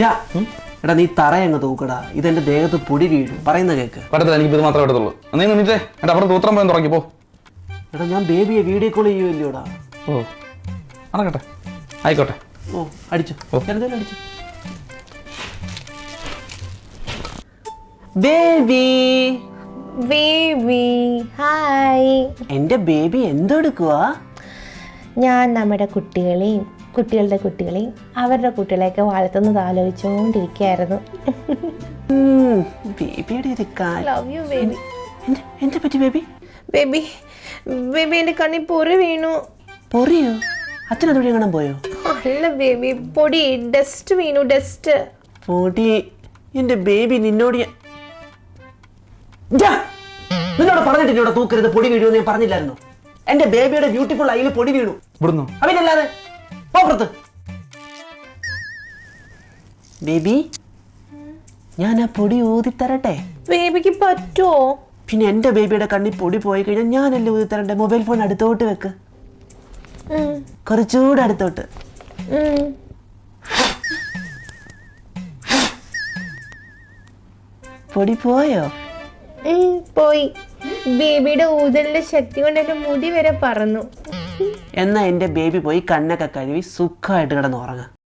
ഡാ, എടാ നീ തറയങ്ങ് തൂക്കടാ. എന്റെ ദേഹത്ത് പൊടി വീഴും. പറയുന്ന കേക്ക്. പറ്റത്തില്ല എനിക്ക് ഇത് മാത്രമേ പറ്റത്തുള്ളൂ. നീ നിന്നിട്ടേ എന്റെ അപ്പുറത്ത് തൂത്രം പോയി തുടങ്ങി പോ. എടാ ഞാൻ ബേബിയെ വീഡിയോ കോൾ ചെയ്യുമല്ലോടാ ഓ. അടക്കട്ടെ ആയിക്കോട്ടെ. ഓ അടിച്ചു. അടിച്ചു. ബേബി. Baby hi. എന്റെ ബേബി എന്തെടുക്കുവാ? ഞാൻ നമ്മുടെ കുട്ടികളെയും കുട്ടികളുടെ കുട്ടികളെയും അവരുടെ കുട്ടികളെയൊക്കെ വളർത്തുന്നത് ആലോചിച്ചുകൊണ്ടിരിക്കുകയായിരുന്നു. ബേബിയുടെ ഒരു ബേബി എന്റെ എന്റെ പറ്റി ബേബി? ബേബി ബേബി എന്റെ കണ്ണിൽ പൊറി വീണു. പൊറിയോ? അച്ഛനതോടെ കാണാൻ പോയോ? അല്ല ബേബി പൊടി ഡസ്റ്റ് വീണു ഡസ്റ്റ് പൊടി എന്റെ ബേബി നിന്നോട് ഞാൻ- നിന്നോട് തൂക്കരുത് പൊടി വീഴുമെന്ന് ഞാൻ പറഞ്ഞില്ലായിരുന്നു? എന്റെ ബേബിയുടെ ബ്യൂട്ടിഫുൾ അയിൽ പൊടി വീണു. ഇവിടുന്നു? അവനല്ലാതെ പോപ്പുറത്ത് ബേബി ഞാൻ ആ പൊടി ഊതി തരട്ടെ ബേബിക്ക് പറ്റുമോ പിന്നെ എന്റെ ബേബിയുടെ കണ്ണിൽ പൊടി പോയി കഴിഞ്ഞാൽ ഞാനല്ലേ ഊതിത്തരട്ടെ മൊബൈൽ ഫോൺ അടുത്തോട്ട് വെക്ക്. കുറച്ചുകൂടെ അടുത്തോട്ട്. പൊടി പോയോ? പോയി. ബേബിയുടെ ഊതലിന്റെ ശക്തി കൊണ്ട് എന്റെ മുടി വരെ പറന്നു. എന്നാ എന്റെ ബേബി പോയി കണ്ണൊക്കെ കഴുകി സുഖമായിട്ട് കിടന്ന് ഉറങ്ങാം